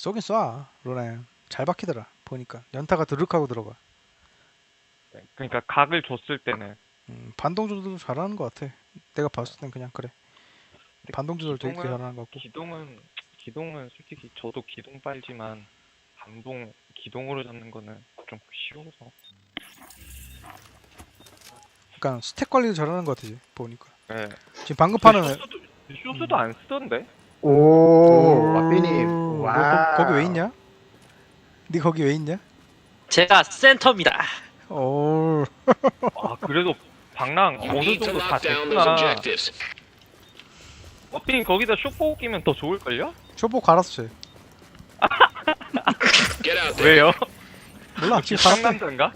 쏘긴 쏴 로나야. 잘 박히더라 보니까. 연타가 드륵하고 들어가. 네, 그러니까 각을 줬을 때는. 음, 반동 조절도 잘하는 것 같아. 내가 봤을 땐 그냥 그래. 반동 조절 되게 잘하는 것 같고. 기동은 기동은 솔직히 저도 기동 빨지만 반동 기동으로 잡는 거는 좀 쉬워서. 그러니까 스택 관리도 잘하는 것 같지 보니까. 네. 지금 방금 파는 애- 쇼스도, 쇼스도 안 쓰던데? 오, 와. 거, 거기 왜 있냐? 네 거기 왜 있냐? 제가 센터입니다. 오 아 그래도 방랑 You 어느 need to 정도 다 lock down those 됐구나 objectives. 어핀 거기다 쇼포 끼면 더 좋을걸요? 쇼보 갈았어 쟤 Get out there. 왜요? 몰라 지금 갈았대 상남자인가?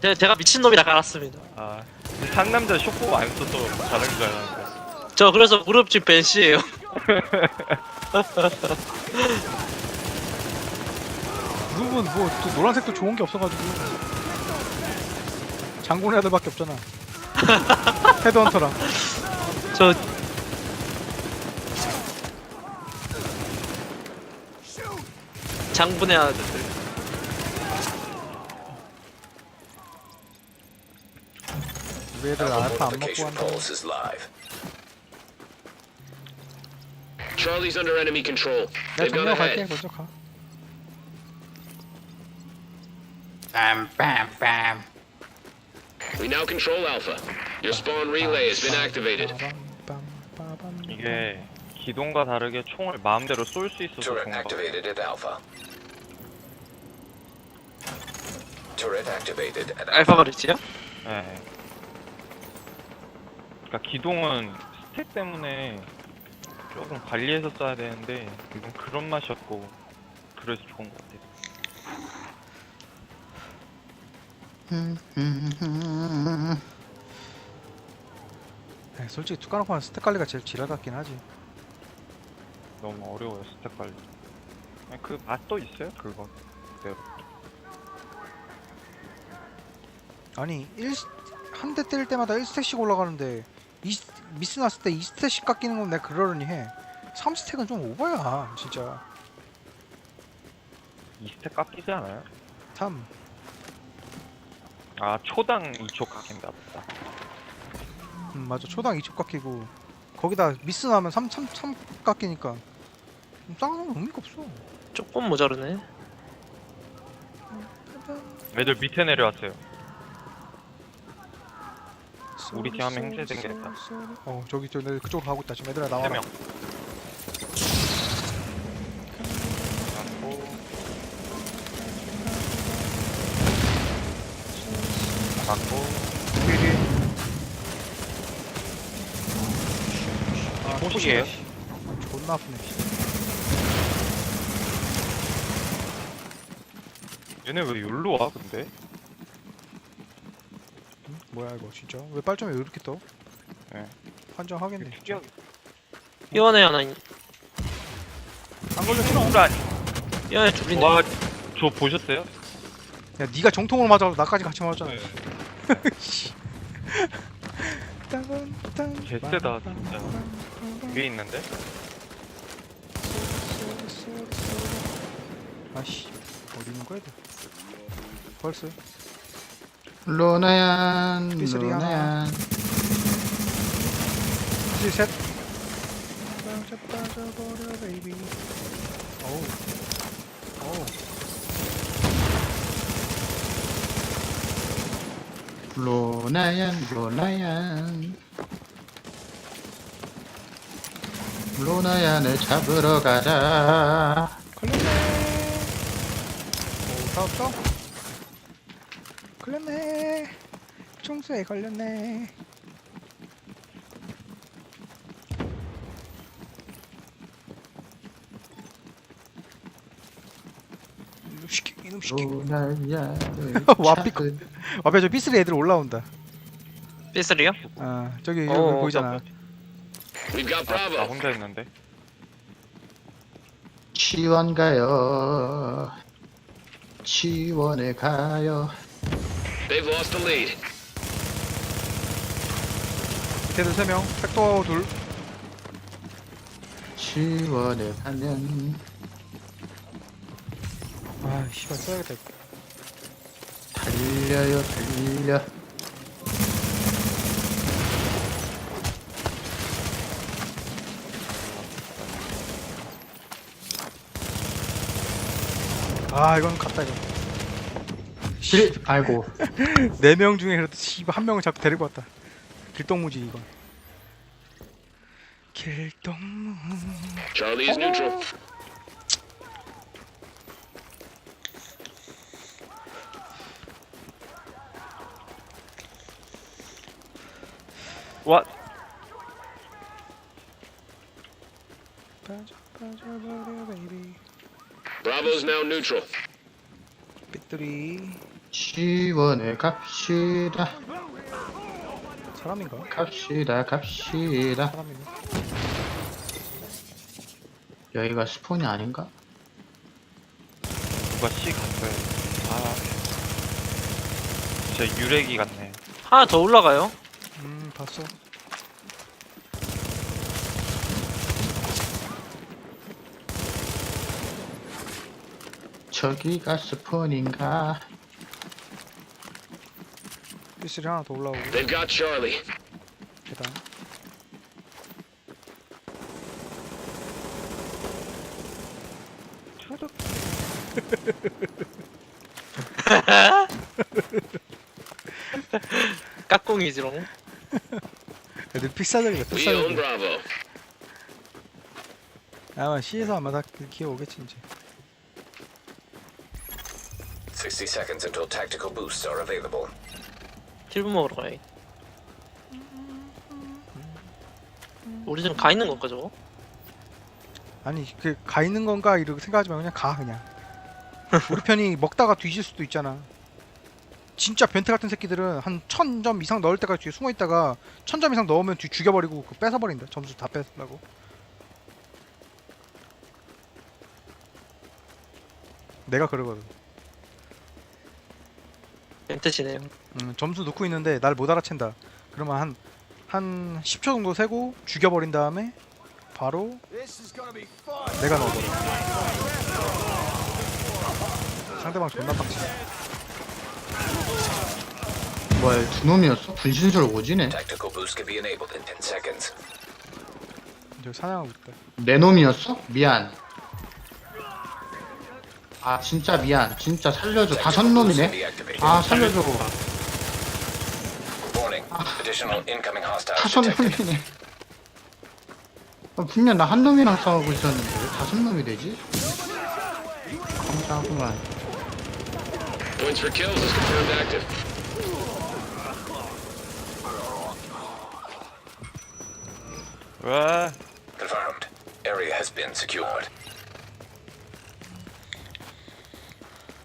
제, 제가 미친놈이라 깔았습니다. 아 상남자 쇼포 안 써서 잘하는 줄 알았는데 저 그래서 무릎집 벤시예요. 무릎은 뭐또 노란색도 좋은 게 없어가지고 장군 애들밖에 없잖아 헤드헌터랑 저 장분의 아들들. 우리 애들 알파 안 먹고 한다 pulse is live. Charlie's under enemy control. 내가 They've gone 정리하고 갈게 ahead. 먼저 가 빰빰빰. We now control Alpha. Your spawn relay has been activated. 이게 기동과 다르게 총을 마음대로 쏠 수 있어서 Turret 좋은 거 같아요 activated at Alpha. Turret activated at Alpha. 알파가 리치요? 네. 그러니까 기동은 스택 때문에 조금 관리해서 써야 되는데 이건 그런 맛이 없고 그래서 좋은 것 같아요. 네, 솔직히 투카노파는 스택 관리가 제일 지랄 같긴 하지 너무 어려워요 스택 관리. 아니, 그 맛도 있어요 그거. 아니 1, 한 대 때릴 때마다 1스택씩 올라가는데 이, 미스 났을 때 2스택씩 깎이는 건 내가 그러려니 해 3스택은 좀 오버야 진짜 이 스택 깎이지 않아요? 3 아 초당 2초 깎인다 보다. 음, 맞아 초당 2초 깎이고 거기다 미스 나면 3, 3, 3 깎이니까 쌍은 의미가 없어 조금 모자르네. 애들 밑에 내려왔어요. 우리 팀 하면 행세되겠다. 어 저기 저 내 그쪽으로 가고 있다 지금 얘들아 나와라 세 명. 잡고. 아, 포식이에요? 존나 아프네 얘네 왜 여기로 와 근데? 응? 뭐야 이거 진짜 왜 빨점이 왜 이렇게 떠? 네. 환장하겠네. 이원에 하나, 있- 안 걸렸어? 우란. 이원에 둘이네. 와, 저 보셨어요? 야 네가 정통으로 맞아도 나까지 같이 맞았잖아 땅 개쎄다, 진짜. 위에 있는데? 아씨 어디 있는 거야 너 벌써 로나얀, 하나. 로나얀. 둘, 셋 빠져 빠져 버려 베이비 어우 어우 로나얀, 로나얀. 로나얀을 잡으러 가자. 걸렸네 오다 없어? 걸렸네 총수에 걸렸네. 이놈 시키 이놈 시키. 로나얀을 와삐 잡으- 앞에 저 삐스리 애들 올라온다 삐슬이요? 아 저기 여기 어, 보이잖아 We've got 아, 나 Bravo. 혼자 있는데? 치원 가요. 치원에 가요. They've lost the lead. 밑에들 3명 팩토 둘 치원에 가면 아 씨발 써야겠다 이거. 달려요 달려. 아 이건 갔다 이거 실 아이고. 네 명 중에 그래도 씨발 한 명을 자꾸 데리고 왔다. 길동무지 이건. 길동무. Charlie is neutral. 베이비 Bravo's now neutral. 삐뚤이 지원해 갑시다 사람인가? 갑시다 갑시다 사람이네 여기가 스폰이 아닌가? 누가 C 갔어요. 아 진짜 유래기 같네. 하나 더 올라가요. 음 봤어 저기가 스폰인가? 삐뚤이 하나 더 올라오고 They've got Charlie. 계단 초록 We own 픽사들 Bravo. 아마 C에서 아마 다 기어 오겠지 이제 60 seconds until tactical boosts are available. 힐분 먹으러 가야 우리 지금 가 있는 건가 저거? 아니 그 가 있는 건가 이렇게 생각하지 말고 그냥 가 그냥 우리 편이 먹다가 뒤질 수도 있잖아 진짜 변태 같은 새끼들은 한 천 점 이상 넣을 때까지 뒤에 숨어 있다가 천 점 이상 넣으면 뒤 죽여버리고 그 뺏어버린다 점수 다 뺏으려고. 내가 그러거든. 멘트시네요. 음, 점수 넣고 있는데 날 못 알아챈다. 그러면 한 한 10초 정도 세고 죽여버린 다음에 바로 내가 넣어버려. 상대방 존나 빡치네 뭐야 두 놈이었어? 분신술 오지네 Tactical boost can be enabled in 10 seconds. 저기 사냥하고 있다 내 놈이었어? 미안 아 진짜 미안 진짜 살려줘 다섯 놈이네. 아 살려줘 Warning. Additional incoming hostiles 다섯 detected. 놈이네 아, 분명 나 한 놈이랑 싸우고 있었는데 왜 다섯 놈이 되지? 감사하구만 Points for kills is confirmed active. 와 Confirmed. Area has been secured.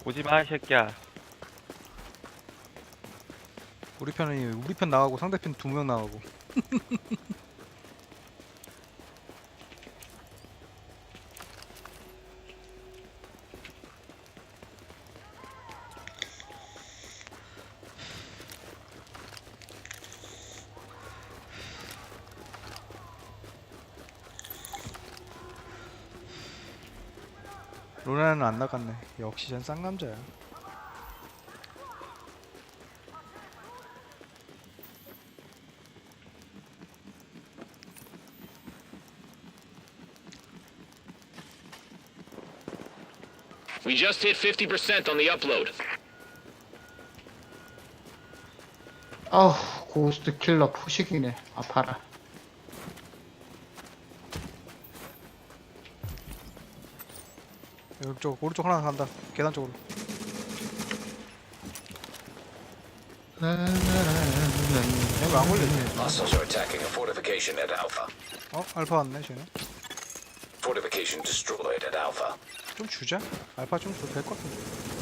오지 마 이 새끼야. 우리 편이 우리 편 나가고 상대편 두 명 나가고 로나는 안 나갔네. 역시 전 쌍남자야. We just hit 50% on the upload. 아우 고스트 킬러 포식이네. 아파라 이쪽 오른쪽 하나 간다 계단 쪽으로 여기 안 걸렸네 Hostiles are attacking a fortification at Alpha. 어? 알파 왔네 쟤네 Fortification destroyed at Alpha. 좀 주자 알파 좀 줘도 될것 같은데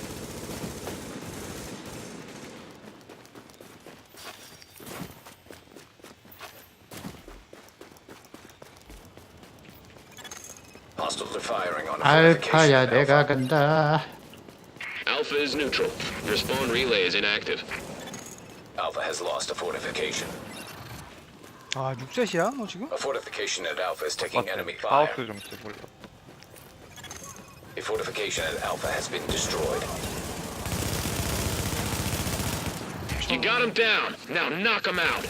Hostiles are firing on a 알파야 fortification at 내가 Alpha. 간다 Alpha is neutral. Your spawn relay is inactive. Alpha has lost a fortification. 아 6셋이야 너 지금? A fortification at Alpha is taking 맞다. enemy fire. 하우스 좀 지 몰라. If fortification at Alpha has been destroyed. You got him down. Now knock him out.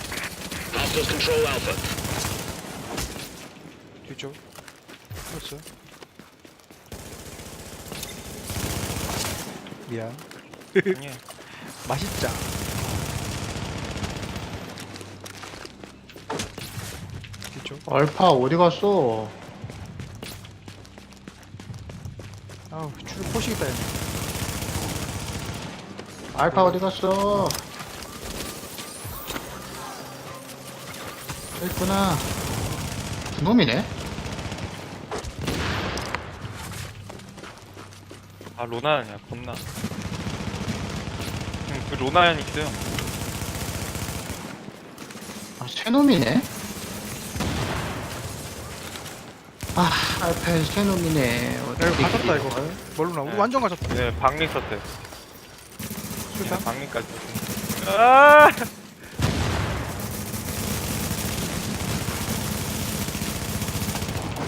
Hostiles control Alpha. 뒤쪽 그렇죠 미안 아니 맛있자 뒤쪽 알파 어디 갔어? 아우 줄 포식이다 얘네 알파 어디 갔어? 저 있구나. 두 놈이네? 아 로나연이야 겁나. 응, 그 로나연 있어요. 아, 세 놈이네? 아, 알파의 세 놈이네. 야 이거 가졌다 이거? 뭘로 나. 우리 네. 완전 가졌다. 네 방미 썼어요 술사? 네, 방미까지 아!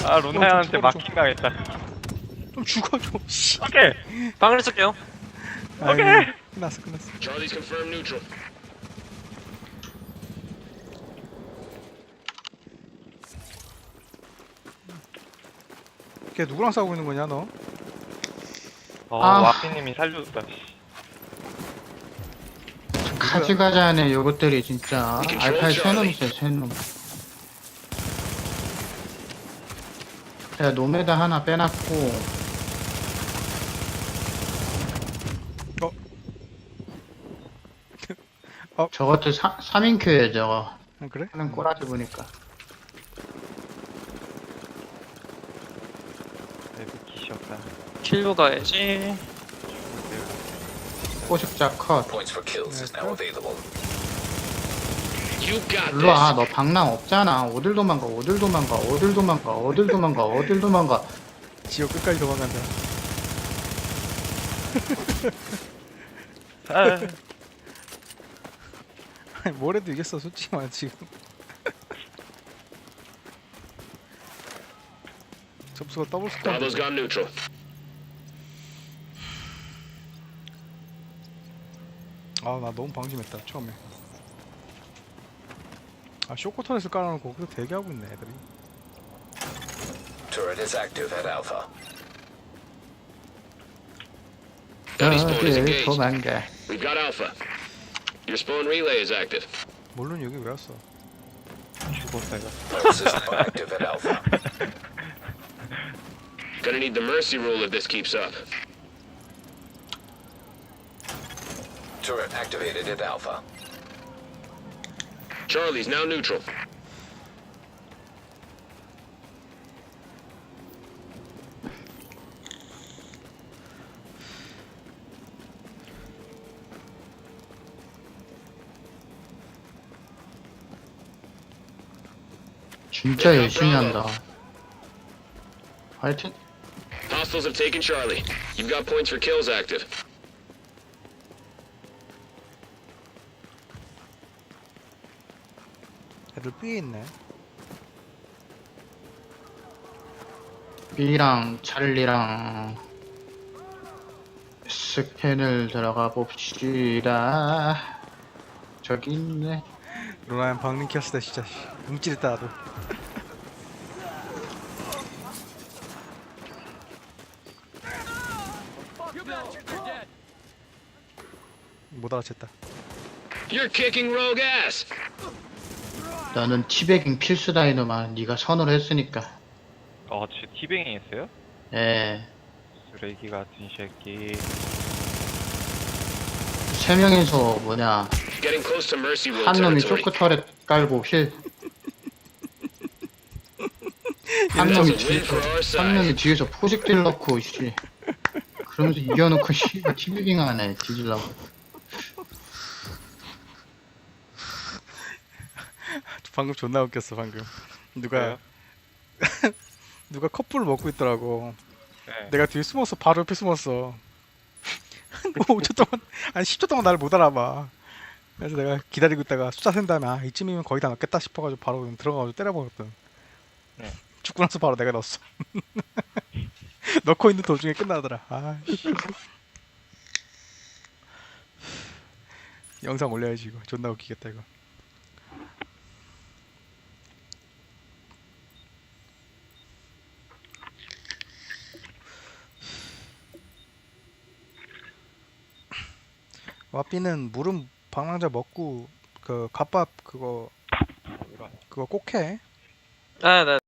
아 로나연한테 막힌 당했다 좀 죽어줘 씨 오케이 방을 쓸게요. 오케이. 아이고, 끝났어 끝났어 Charlie's confirmed neutral. 걔 누구랑 싸우고 있는 거냐 너? 어 아. 와피님이 살려줬다 씨. 가지가지하네, 요것들이 진짜. 이렇게 알파의 세 좋은 놈 있어요, 세 놈. 제가 놈에다 하나 빼놨고, 어? 저것도 3인 큐에 저거. 아, 그래? 하는 꼬라지 보니까. 네 기시였다 킬로 가야지. 포식자 컷. Points for kills is now available. You got 일로 와, this. 너 방랑 없잖아. 어딜 도망가, 어딜 도망가, 어딜 도망가, 어딜 도망가, 어딜 도망가. 지옥 끝까지 도망간다 아, 아니 뭘 해도 이겼어 솔직히 말해 지금 점수가 더블 스코어 Bravo's gone neutral. 아나 너무 방심했다 처음에 아 쇼코터에서 깔아놓고 거기서 대기하고 있네 애들이 Turret is active at Alpha. Spawn is 어딜 engaged. 도망가. We've got Alpha. Your spawn relay is active. 물론 여기 왜 왔어 죽었다 이거 Pulse is now active at Alpha. Gonna need the mercy rule if this keeps up. Turret activated at Alpha. Charlie's now neutral. 진짜 열심히 한다. 하여튼, Hostiles have taken Charlie. You've got points for kills active. 애들 B에 있네 B랑 찰리랑 스캔을 들어가 봅시다. 저기 있네. 로라얀 방린 켰을 때 진짜 씨, 움찔했다 나도 못 알아챘다 You're kicking rogue ass. 너는 티베깅 필수 다 이놈아. 네가 선으로 했으니까. 어 진짜 티뱅이 했어요? 예. 쓰레기 같은 새끼 세 명이서 뭐냐 Getting close to mercy rule 한 놈이 territory. 쇼크 터렛 깔고 힐. 한 놈이 뒤에서 한. 놈이 뒤에서 포식딜 넣고 씨. 그러면서 이겨놓고 씨가 티베깅 하네 뒤질라고. 방금 존나 웃겼어 방금 누가? 누가 커플을 먹고 있더라고 네. 내가 뒤에 숨었어 바로 옆에 숨었어 5초 동안 아니 10초 동안 나를 못 알아봐 그래서 내가 기다리고 있다가 숫자 센 다음에 아 이쯤이면 거의 다 넣겠다 싶어가지고 바로 들어가가지고 때려버렸거든 네. 죽고 나서 바로 내가 넣었어 넣고 있는 도중에 끝나더라. 아. 씨. 영상 올려야지 이거. 존나 웃기겠다 이거. 와삐는 물은 방랑자 먹고 그 갓밥 그거 그거 꼭 해. 아, 나